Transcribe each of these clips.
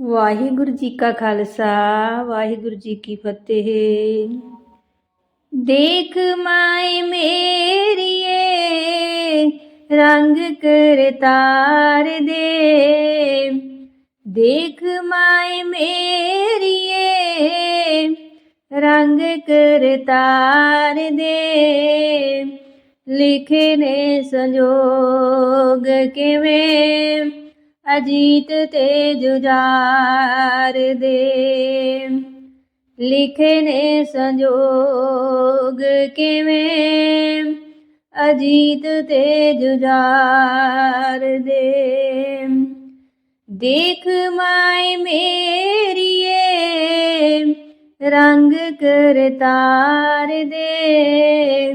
ਵਾਹਿਗੁਰੂ ਜੀ ਕਾ ਖਾਲਸਾ, ਵਾਹਿਗੁਰੂ ਜੀ ਕੀ ਫਤਿਹ। ਦੇਖ ਮਾਈ ਮੇਰੀਏ, ਰੰਗ ਕਰਤਾਰ ਦੇ। ਦੇਖ ਮਾਈ ਮੇਰੀਏ, ਰੰਗ ਕਰਤਾਰ ਦੇ। ਲਿਖੇ ਨੇ ਸੰਜੋਗ ਕਿਵੇਂ? ਅਜੀਤ ਤੇ ਜੁਝਾਰ ਦੇ। ਲਿਖੇ ਨੇ ਸੰਜੋਗ ਕਿਵੇਂ? ਅਜੀਤ ਤੇ ਜੁਝਾਰ ਦੇ। ਦੇਖ ਮਾਈ ਮੇਰੀਏ, ਰੰਗ ਕਰਤਾਰ ਦੇ।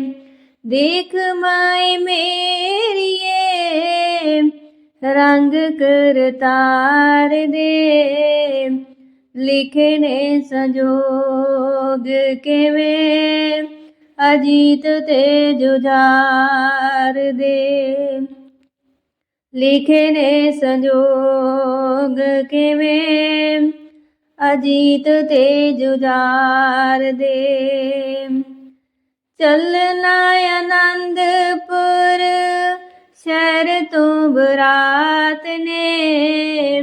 ਦੇਖ ਮਾਈ ਮੇਰੀਏ ਰੰਗ ਕਰਤਾਰ ਦੇ। ਲਿਖੇ ਨੇ ਸੰਜੋਗ ਕਿਵੇਂ? ਅਜੀਤ ਤੇ ਜੁਝਾਰ ਦੇ। ਲਿਖੇ ਨੇ ਸੰਜੋਗ ਕਿਵੇਂ? ਅਜੀਤ ਤੇ ਜੁਝਾਰ ਦੇ। ਚੱਲਣਾ ਆਨੰਦਪੁਰ ਸ਼ਹਿਰ ਤੋਂ ਬਰਾਤ ਨੇ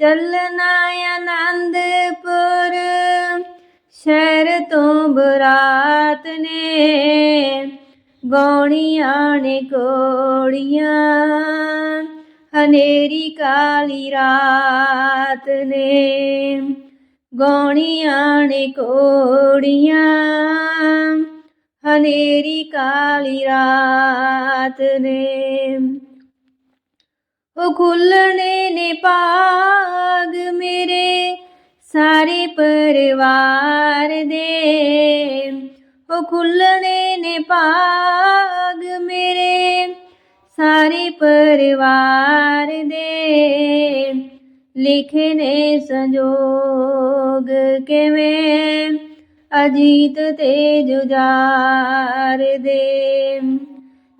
ਚੱਲਣਾ ਆਨੰਦਪੁਰ। ਸ਼ਹਿਰ ਤੋਂ ਬਰਾਤ ਨੇ ਗੌਣੀਆਂ ਨੇ ਕੋੜੀਆਂ ਹਨੇਰੀ ਕਾਲੀ ਰਾਤ ਨੇ ਗੌਣੀਆਂ ਨੇ ਕੋੜੀਆਂ ਹਨੇਰੀ ਕਾਲੀ ਰਾਤ ਨੇ। ਉਹ ਖੁੱਲਣੇ ਨੇ ਪਾਗ ਮੇਰੇ ਸਾਰੇ ਪਰਿਵਾਰ ਦੇ। ਉਹ ਖੁੱਲਣੇ ਨੇ ਪਾਗ ਮੇਰੇ ਸਾਰੇ ਪਰਿਵਾਰ ਦੇ। ਲਿਖੇ ਨੇ ਸੰਜੋਗ ਕਿਵੇਂ? ਅਜੀਤ ਤੇ ਜੁਝਾਰ ਦੇ।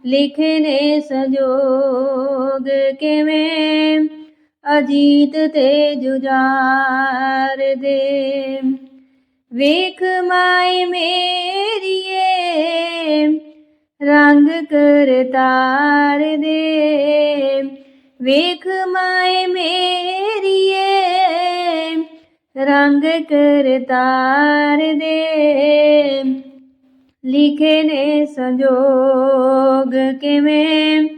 ਲਿਖੇ ਨੇ ਸੰਜੋਗ ਕਿਵੇਂ? ਅਜੀਤ ਤੇ ਜੁਝਾਰ ਦੇ। ਵੇਖ ਮਾਈ ਮੇਰੀਏ, ਰੰਗ ਕਰਤਾਰ ਦੇ। ਵੇਖ ਮਾਈ ਮੇਰੀ ਰੰਗ ਕਰਤਾਰ ਦੇ। ਲਿਖੇ ਨੇ ਸੰਜੋਗ ਕਿਵੇਂ?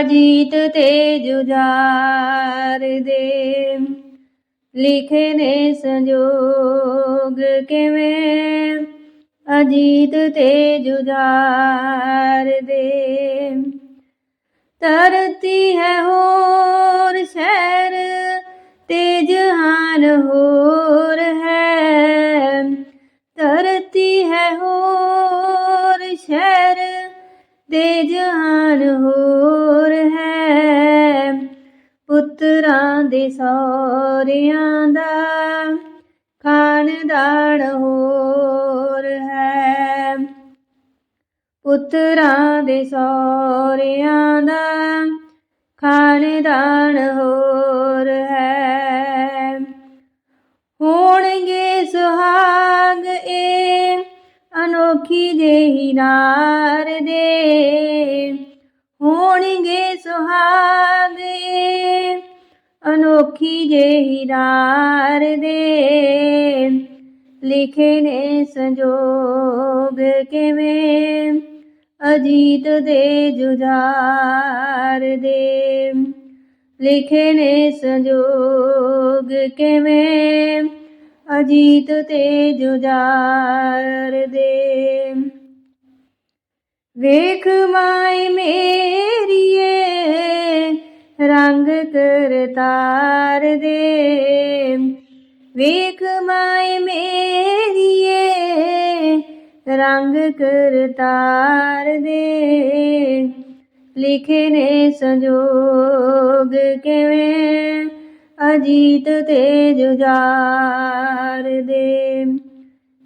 ਅਜੀਤ ਤੇ ਜੁਝਾਰ ਦੇ। ਲਿਖੇ ਨੇ ਸੰਜੋਗ ਕਿਵੇਂ? ਅਜੀਤ ਤੇ ਜੁਝਾਰ ਦੇ। ਤਰਤੀ ਹੈ ਹੋਰ ਸ਼ਹਿਰ। ਜਹਾਨ ਹੋਰ ਹੈ, ਧਰਤੀ ਹੈ ਹੋਰ, ਸ਼ਹਿਰ ਦੇ ਜਹਾਨ ਹੋਰ ਹੈ। ਪੁੱਤਰਾਂ ਦੇ ਸੋਰਿਆਂ ਦਾ ਖਾਨਦਾਨ ਹੋਰ ਹੈ। ਪੁੱਤਰਾਂ ਦੇ ਸੋਰਿਆਂ ਦਾ ਖਾਨਦਾਨ ਹੋਰ ਹੈ। ਹੋਣਗੇ ਸੁਹਾਗ ਏ, ਅਨੋਖੀ ਜਿਹੀ ਨਾਰ ਦੇ। ਹੋਣਗੇ ਸੁਹਾਗ ਏ, ਅਨੋਖੀ ਜਿਹੀ ਨਾਰ ਦੇ। ਲਿਖੇ ਨੇ ਸੰਜੋਗ ਕਿਵੇਂ? ਅਜੀਤ ਦੇ ਜੁਝਾਰ ਦੇ। ਲਿਖੇ ਨੇ ਸੰਜੋਗ ਕਿਵੇਂ? ਅਜੀਤ ਤੇ ਜੁਝਾਰ ਦੇ। ਵੇਖ ਮਾਈ ਮੇਰੀਏ, ਰੰਗ ਕਰਤਾਰ ਦੇ। ਵੇਖ ਮਾਏ ਮੇਰੀਏ, ਰੰਗ ਕਰਤਾਰ ਦੇ। ਲਿਖੇ ਨੇ ਸੰਜੋਗ ਕਿਵੇਂ? ਅਜੀਤ ਤੇ ਜੁਝਾਰ ਦੇ।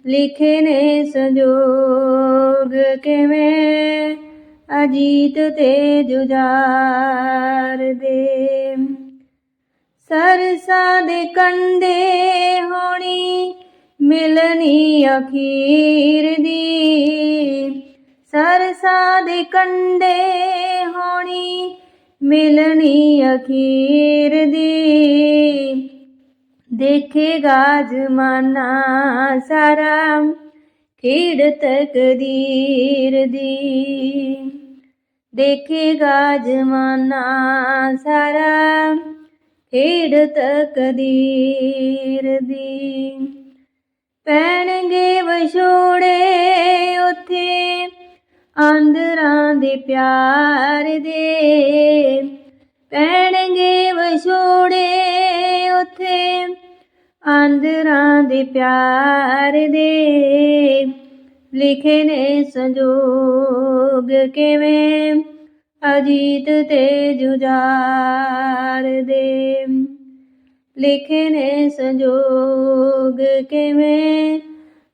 ਲਿਖੇ ਨੇ ਸੰਜੋਗ ਕਿਵੇਂ? ਅਜੀਤ ਤੇ ਜੁਝਾਰ ਦੇ। ਸਰਸਾਂ ਦੇ ਕੰਡੇ ਹੋਣੀ ਮਿਲਣੀ ਅਖੀਰ ਦੀ। ਸਰਸਾਂ ਦੇ ਕੰਡੇ ਹੋਣੀ ਮਿਲਣੀ ਅਖੀਰ ਦੀ। ਦੇਖੇਗਾ ਜਮਾਨਾ ਸਾਰਾ, ਖੇਡ ਤਕਦੀਰ ਦੀ। ਦੇਖੇਗਾ ਜਮਾਨਾ ਸਾਰਾ, ਖੇਡ ਤਕਦੀਰ ਦੀ। ਪੈਣਗੇ ਵਿਛੋੜੇ ਉੱਥੇ ਆਂਦਰਾਂ ਦੇ ਪਿਆਰ ਦੇ। ਪੈਣਗੇ ਵਿਛੋੜੇ ਉੱਥੇ, ਆਂਦਰਾਂ ਦੇ ਪਿਆਰ ਦੇ। ਲਿਖੇ ਨੇ ਸੰਜੋਗ ਕਿਵੇਂ? ਅਜੀਤ ਤੇ ਜੁਝਾਰ ਦੇ। ਲਿਖੇ ਨੇ ਸੰਜੋਗ ਕਿਵੇਂ?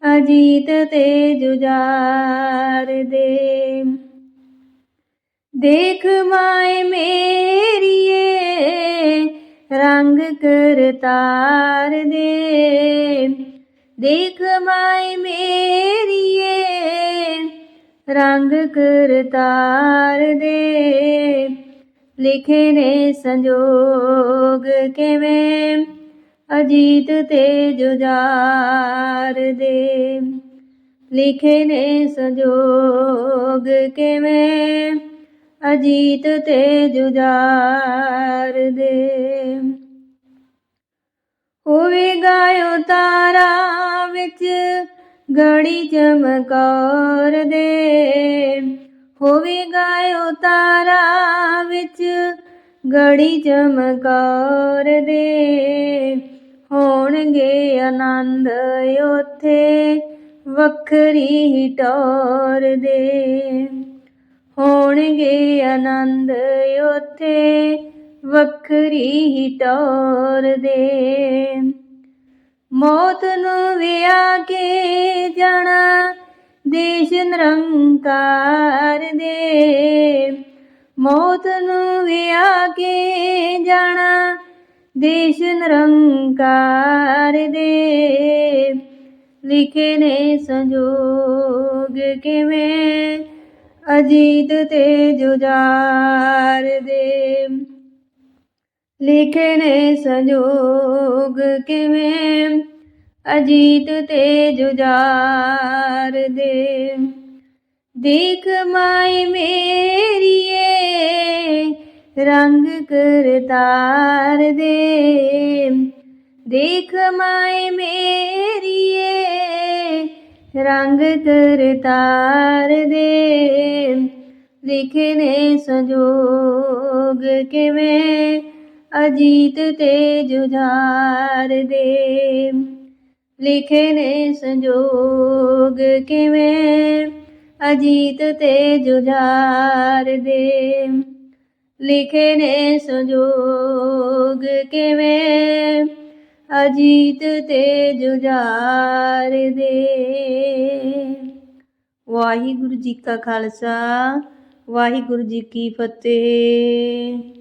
ਅਜੀਤ ਤੇ ਜੁਝਾਰ ਦੇ। ਦੇਖ ਮਾਏ ਮੇਰੀਏ, ਰੰਗ ਕਰਤਾਰ ਦੇ। ਦੇਖ ਮਾਏ ਮੇਰੀਏ, ਰੰਗ ਕਰਤਾਰ ਦੇ। ਲਿਖੇ ਨੇ ਸੰਜੋਗ ਕਿਵੇਂ? ਅਜੀਤ ਤੇ ਜੁਝਾਰ ਦੇ। ਲਿਖੇ ਨੇ ਸੰਜੋਗ ਕਿਵੇਂ? ਅਜੀਤ ਤੇ ਜੁਝਾਰ ਦੇ। ਹੋਵੇਗਾ ਉਤਾਰਾ ਵਿੱਚ ਗੜੀ ਚਮਕੌਰ ਦੇ। ਹੋਵੇਗਾ ਉਤਾਰਾ ਵਿੱਚ ਗੜੀ ਚਮਕੌਰ ਦੇ। ਹੋਣਗੇ ਆਨੰਦ ਉੱਥੇ, ਵੱਖਰੀ ਹੀ ਟੌਰ ਦੇ। ਹੋਣਗੇ ਆਨੰਦ ਉੱਥੇ, ਵੱਖਰੀ ਹੀ ਟੌਰ ਦੇ। ਮੌਤ ਨੂੰ ਵਿਆ ਕੇ ਜਾਣਾ, ਦੇਸ਼ ਨਿਰੰਕਾਰ ਦੇ। ਮੌਤ ਨੂੰ ਵਿਆ ਕੇ ਜਾਣਾ ਦੇਸ਼ ਨਿਰੰਕਾਰ ਦੇ। ਲਿਖੇ ਨੇ ਸੰਜੋਗ ਕਿਵੇਂ? ਅਜੀਤ ਤੇ ਜੁਝਾਰ ਦੇ। ਲਿਖੇ ਨੇ ਸੰਜੋਗ ਕਿਵੇਂ? ਅਜੀਤ ਤੇ ਜੁਝਾਰ ਦੇ। ਦੇਖ ਮਾਏ ਮੇਰੀਏ ਰੰਗ ਕਰਤਾਰ ਦੇ। ਦੇਖ ਮਾਏ ਮੇਰੀਏ, ਰੰਗ ਕਰਤਾਰ ਦੇ। ਲਿਖੇ ਸੰਜੋਗ ਕਿਵੇਂ? ਅਜੀਤ ਤੇ ਜੁਝਾਰ ਦੇ। ਲਿਖੇ ਸੰਜੋਗ ਕਿਵੇਂ? ਅਜੀਤ ਤੇ ਜੁਝਾਰ ਦੇ। ਲਿਖੇ ਨੇ ਸੰਜੋਗ ਕਿਵੇਂ? ਅਜੀਤ ਤੇ ਜੁਝਾਰ ਦੇ। ਵਾਹਿਗੁਰੂ ਜੀ ਕਾ ਖਾਲਸਾ, ਵਾਹਿਗੁਰੂ ਜੀ ਕੀ ਫਤਿਹ।